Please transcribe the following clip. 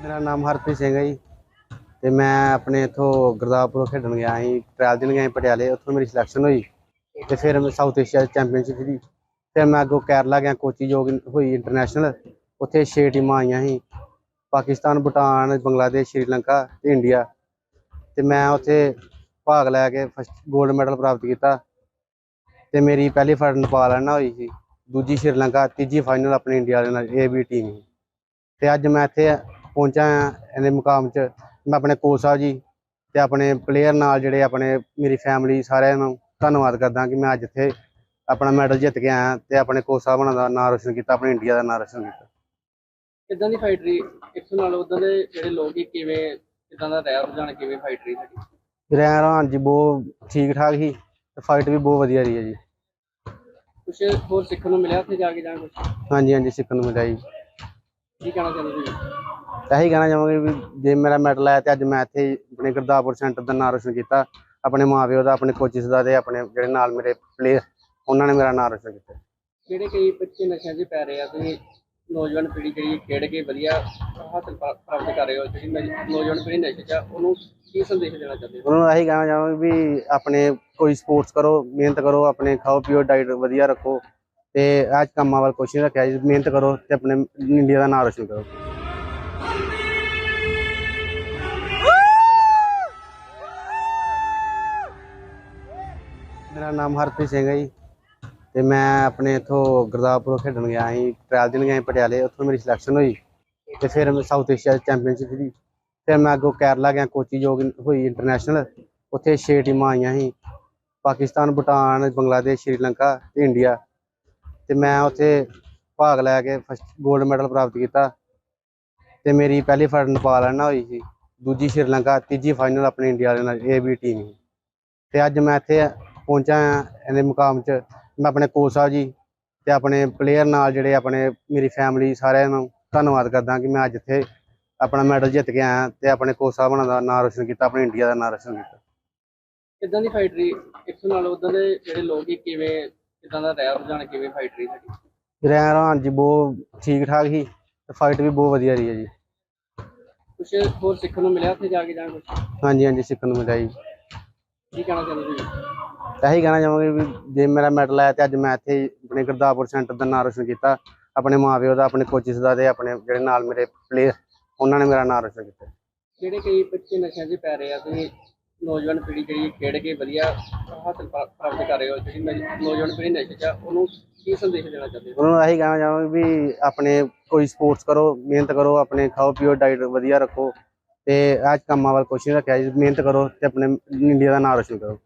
ਮੇਰਾ ਨਾਮ ਹਰਪ੍ਰੀਤ ਸਿੰਘ ਹੈ ਜੀ। ਤੇ ਮੈਂ ਆਪਣੇ ਇਥੋਂ ਗੁਰਦਾਸਪੁਰ ਖੇਡਣ ਗਿਆ ਸੀ ਟ੍ਰਾਇਲ ਦੇਣ ਗਿਆ ਸੀ ਪਟਿਆਲੇ, ਉੱਥੋਂ ਮੇਰੀ ਸਿਲੈਕਸ਼ਨ ਹੋਈ। ਤੇ ਫਿਰ ਮੈਂ ਸਾਊਥ ਏਸ਼ੀਆ ਚੈਂਪੀਅਨਸ਼ਿਪ ਦੀ। ਫਿਰ ਮੈਂ ਅੱਗੋਂ ਕੇਰਲਾ ਗਿਆ ਕੋਚੀ ਯੋਗ ਹੋਈ ਇੰਟਰਨੈਸ਼ਨਲ ਉੱਥੇ 6 ਟੀਮਾਂ ਆਈਆਂ ਸੀ। ਪਾਕਿਸਤਾਨ, ਭੂਟਾਨ, ਬੰਗਲਾਦੇਸ਼, ਸ਼੍ਰੀਲੰਕਾ ਤੇ ਇੰਡੀਆ ਤੇ ਮੈਂ ਉੱਥੇ ਭਾਗ ਲੈ ਕੇ ਫਸਟ 골ਡ ਮੈਡਲ ਪ੍ਰਾਪਤ ਕੀਤਾ। ਤੇ ਮੇਰੀ ਪਹਿਲੀ ਫਾਈਟ ਨੇਪਾਲ ਨਾਲ ਹੋਈ ਸੀ। ਦੂਜੀ ਸ਼੍ਰੀਲੰਕਾ, ਤੀਜੀ ਫਾਈਨਲ ਆਪਣੇ ਇੰਡੀਆ ਦੇ ਨਾਲ ਇਹ ਵੀ ਟੀਮ ਸੀ ਤੇ ਅੱਜ ਮੈਂ ਇੱਥੇ ਪਹੁੰਚਾ ਹਾਂ ਇਹਦੇ ਮੁਕਾਮ 'ਚ। ਮੈਂ ਆਪਣੇ ਕੋਚ ਸਾਹਿਬ ਜੀ ਤੇ ਆਪਣੇ ਪਲੇਅਰ ਨਾਲ ਜਿਹੜੇ ਆਪਣੇ ਮੇਰੀ ਫੈਮਿਲੀ ਸਾਰਿਆਂ ਨੂੰ ਧੰਨਵਾਦ ਕਰਦਾ ਕਿ ਮੈਂ ਅੱਜ ਇੱਥੇ ਆਪਣਾ ਮੈਡਲ ਜਿੱਤ ਕੇ ਆਇਆ ਤੇ ਆਪਣੇ ਕੋਚ ਸਾਹਿਬਾਂ ਦਾ ਨਾਮ ਰੋਸ਼ਨ ਕੀਤਾ ਆਪਣੇ ਇੰਡੀਆ ਦਾ ਨਾਮ ਰੋਸ਼ਨ ਕੀਤਾ। ਕਿੱਦਾਂ ਦੀ ਫਾਈਟ ਰਹੀ? ਇੱਥੋਂ ਨਾਲ ਉਦਾਂ ਦੇ ਜਿਹੜੇ ਲੋਕ ਹੀ ਕਿਵੇਂ ਕਿੱਦਾਂ ਦਾ ਰਿਹਾ ਰੁਝਾਨ ਕਿਵੇਂ ਫਾਈਟ ਰਹੀ ਸਾਡੀ? ਰਹਿ ਰਹਾਨ ਜੀ ਬਹੁਤ ਠੀਕ ਠਾਕ ਸੀ ਤੇ ਫਾਈਟ ਵੀ ਬਹੁਤ ਵਧੀਆ ਰਹੀ ਹੈ ਜੀ। ਕੁਛ ਹੋਰ ਸਿੱਖਣ ਨੂੰ ਮਿਲਿਆ ਉੱਥੇ ਜਾ ਕੇ ਜਾਂ ਕੁਛ? ਹਾਂਜੀ ਹਾਂਜੀ ਸਿੱਖਣ ਨੂੰ ਮਿਲਿਆ ਜੀ। ਕੀ ਕਹਿਣਾ ਚਾਹੁੰਦੇ ਤੁਸੀਂ? ਇਹੀ ਕਹਿਣਾ ਚਾਹਾਂਗੇ ਵੀ ਜੇ ਮੇਰਾ ਮੈਡਲ ਆਇਆ ਤੇ ਅੱਜ ਮੈਂ ਇੱਥੇ ਆਪਣੇ ਗੁਰਦਾਸਪੁਰ ਸੈਂਟਰ ਦਾ ਨਾਮ ਰੋਸ਼ਨ ਕੀਤਾ ਆਪਣੇ ਮਾਪਿਓ ਦਾ ਆਪਣੇ ਕੋਚਿਸ ਦਾ ਤੇ ਆਪਣੇ ਜਿਹੜੇ ਨਾਲ ਮੇਰੇ ਪਲੇਅਰ ਉਹਨਾਂ ਨੇ ਮੇਰਾ ਨਾਮ ਰੋਸ਼ਨ ਕੀਤਾ। ਜਿਹੜੇ ਕਈ ਬੱਚੇ ਨਸ਼ਿਆਂ 'ਚ ਪੈ ਰਹੇ ਆ? ਤੁਸੀਂ ਨੌਜਵਾਨ ਪੀੜ੍ਹੀ ਜਿਹੜੀ ਖੇਡ ਕੇ ਵਧੀਆ ਹਾਸਲ ਪ੍ਰਾ- ਪ੍ਰਾਪਤ ਕਰ ਰਹੇ ਹੋ ਜਿਹੜੀ ਨੌਜ- ਨੌਜਵਾਨ ਪੀੜ੍ਹੀ ਨਸ਼ੇ 'ਚ ਉਹਨੂੰ ਕੀ ਸੰਦੇਸ਼ ਦੇਣਾ ਚਾਹੁੰਦੇ ਹੋ? ਉਹਨਾਂ ਨੂੰ ਇਹੀ ਕਹਿਣਾ ਚਾਹਾਂਗੇ ਵੀ ਆਪਣੇ ਕੋਈ ਸਪੋਰਟਸ ਕਰੋ ਮਿਹਨਤ ਕਰੋ ਆਪਣੇ ਖਾਓ ਪੀਓ ਡਾਈਟ ਵਧੀਆ ਰੱਖੋ ਤੇ ਅੱਜ ਕੰਮਾਂ ਵੱਲ ਕੁਛ ਨਹੀਂ ਰੱਖਿਆ ਜੀ ਮਿਹਨਤ ਕਰੋ ਤੇ ਆਪਣੇ ਇੰਡੀਆ ਦਾ ਨਾਮ ਰੋਸ਼ਨ ਕਰੋ। ਮੇਰਾ ਨਾਮ ਹਰਪ੍ਰੀਤ ਸਿੰਘ ਹੈ ਜੀ। ਤੇ ਮੈਂ ਆਪਣੇ ਇਥੋਂ ਗੁਰਦਾਸਪੁਰ ਖੇਡਣ ਗਿਆ ਸੀ ਟ੍ਰਾਇਲ ਦੇਣ ਗਿਆ ਸੀ ਪਟਿਆਲੇ, ਉੱਥੋਂ ਮੇਰੀ ਸਿਲੈਕਸ਼ਨ ਹੋਈ। ਤੇ ਫਿਰ ਮੈਂ ਸਾਊਥ ਏਸ਼ੀਆ ਚੈਂਪੀਅਨਸ਼ਿਪ ਦੀ। ਫਿਰ ਮੈਂ ਅੱਗੋਂ ਕੇਰਲਾ ਗਿਆ ਕੋਚੀ ਯੋਗ ਹੋਈ ਇੰਟਰਨੈਸ਼ਨਲ ਉੱਥੇ 6 ਟੀਮਾਂ ਆਈਆਂ ਸੀ, ਪਾਕਿਸਤਾਨ, ਭੂਟਾਨ, ਬੰਗਲਾਦੇਸ਼, ਸ਼੍ਰੀਲੰਕਾ ਤੇ ਇੰਡੀਆ ਤੇ ਮੈਂ ਉੱਥੇ ਭਾਗ ਲੈ ਕੇ ਫਸਟ 골ਡ ਮੈਡਲ ਪ੍ਰਾਪਤ ਕੀਤਾ। ਤੇ ਮੇਰੀ ਪਹਿਲੀ ਫਾਈਟ ਨੇਪਾਲ ਨਾਲ ਹੋਈ ਸੀ। ਦੂਜੀ ਸ਼੍ਰੀਲੰਕਾ, ਤੀਜੀ ਫਾਈਨਲ ਆਪਣੇ ਇੰਡੀਆ ਦੇ ਨਾਲ ਇਹ ਵੀ ਟੀਮ ਸੀ ਤੇ ਅੱਜ ਮੈਂ ਇੱਥੇ ਪਹੁੰਚਾ ਹਾਂ ਇਹਦੇ ਮੁਕਾਮ 'ਚ। ਮੈਂ ਆਪਣੇ ਕੋਚ ਸਾਹਿਬ ਜੀ ਤੇ ਆਪਣੇ ਪਲੇਅਰ ਨਾਲ ਜਿਹੜੇ ਆਪਣੇ ਮੇਰੀ ਫੈਮਿਲੀ ਸਾਰਿਆਂ ਨੂੰ ਧੰਨਵਾਦ ਕਰਦਾ ਕਿ ਮੈਂ ਅੱਜ ਇੱਥੇ ਆਪਣਾ ਮੈਡਲ ਜਿੱਤ ਕੇ ਆਇਆ ਤੇ ਆਪਣੇ ਕੋਚ ਸਾਹਿਬਾਂ ਦਾ ਨਾਮ ਰੋਸ਼ਨ ਕੀਤਾ ਆਪਣੇ ਇੰਡੀਆ ਦਾ ਨਾਮ ਰੋਸ਼ਨ ਕੀਤਾ। ਕਿੱਦਾਂ ਦੀ ਫਾਈਟ ਰਹੀ? ਨਾਲ ਉਦਾਂ ਦੇ ਜਿਹੜੇ ਲੋਕ ਹੀ ਕਿਵੇਂ ਕਿੱਦਾਂ ਦਾ ਰਿਹਾ ਰੁਝਾਨ ਕਿਵੇਂ ਫਾਈਟ ਰਹੀ ਸਾਡੀ? ਰਹਿ ਰਹਾਨ ਜੀ ਬਹੁਤ ਠੀਕ ਠਾਕ ਸੀ ਤੇ ਫਾਈਟ ਵੀ ਬਹੁਤ ਵਧੀਆ ਰਹੀ ਹੈ ਜੀ। ਕੁਛ ਹੋਰ ਸਿੱਖਣ ਨੂੰ ਮਿਲਿਆ ਉੱਥੇ ਜਾ ਕੇ ਜਾਂ ਕੁਛ? ਹਾਂਜੀ ਹਾਂਜੀ ਸਿੱਖਣ ਨੂੰ ਮਿਲਿਆ ਜੀ। ਕੀ ਕਹਿਣਾ ਚਾਹੁੰਦੇ ਤੁਸੀਂ? ਤਾਂ ਇਹੀ ਕਹਿਣਾ ਚਾਹਾਂਗੇ ਵੀ ਜੇ ਮੇਰਾ ਮੈਡਲ ਆਇਆ ਤੇ ਅੱਜ ਮੈਂ ਇੱਥੇ ਆਪਣੇ ਗੁਰਦਾਸਪੁਰ ਸੈਂਟਰ ਦਾ ਨਾਮ ਰੋਸ਼ਨ ਕੀਤਾ ਆਪਣੇ ਮਾਪਿਓ ਦਾ ਆਪਣੇ ਕੋਚਿਸ ਦਾ ਤੇ ਆਪਣੇ ਜਿਹੜੇ ਨਾਲ ਮੇਰੇ ਪਲੇਅਰ ਉਹਨਾਂ ਨੇ ਮੇਰਾ ਨਾਮ ਰੋਸ਼ਨ ਕੀਤਾ। ਜਿਹੜੇ ਕਈ ਬੱਚੇ ਨਸ਼ਿਆਂ 'ਚ ਪੈ ਰਹੇ ਆ ਤੁਸੀਂ ਨੌਜਵਾਨ ਪੀੜ੍ਹੀ ਜਿਹੜੀ ਖੇਡ ਕੇ ਵਧੀਆ ਹਾਸਲ ਪ੍ਰਾ- ਪ੍ਰਾਪਤ ਕਰ ਰਹੇ ਹੋ ਜਿਹੜੀ ਨੌਜ- ਨੌਜਵਾਨ ਪੀੜ੍ਹੀ ਨਸ਼ੇ 'ਚ ਉਹਨੂੰ ਕੀ ਸੰਦੇਸ਼ ਦੇਣਾ ਚਾਹੁੰਦੇ ਹੋ? ਉਹਨਾਂ ਨੂੰ ਇਹੀ ਕਹਿਣਾ ਚਾਹਾਂਗੇ ਵੀ ਆਪਣੇ ਕੋਈ ਸਪੋਰਟਸ ਕਰੋ ਮਿਹਨਤ ਕਰੋ ਆਪਣੇ ਖਾਓ ਪੀਓ ਡਾਈਟ ਵਧੀਆ ਰੱਖੋ ਤੇ ਅੱਜ ਕੰਮਾਂ ਵੱਲ ਕੁਛ ਨਹੀਂ ਰੱਖਿਆ ਜੀ ਮਿਹਨਤ ਕਰੋ ਤੇ ਆਪਣੇ ਇੰਡੀਆ ਦਾ ਨਾਮ ਰੋਸ਼ਨ ਕਰੋ।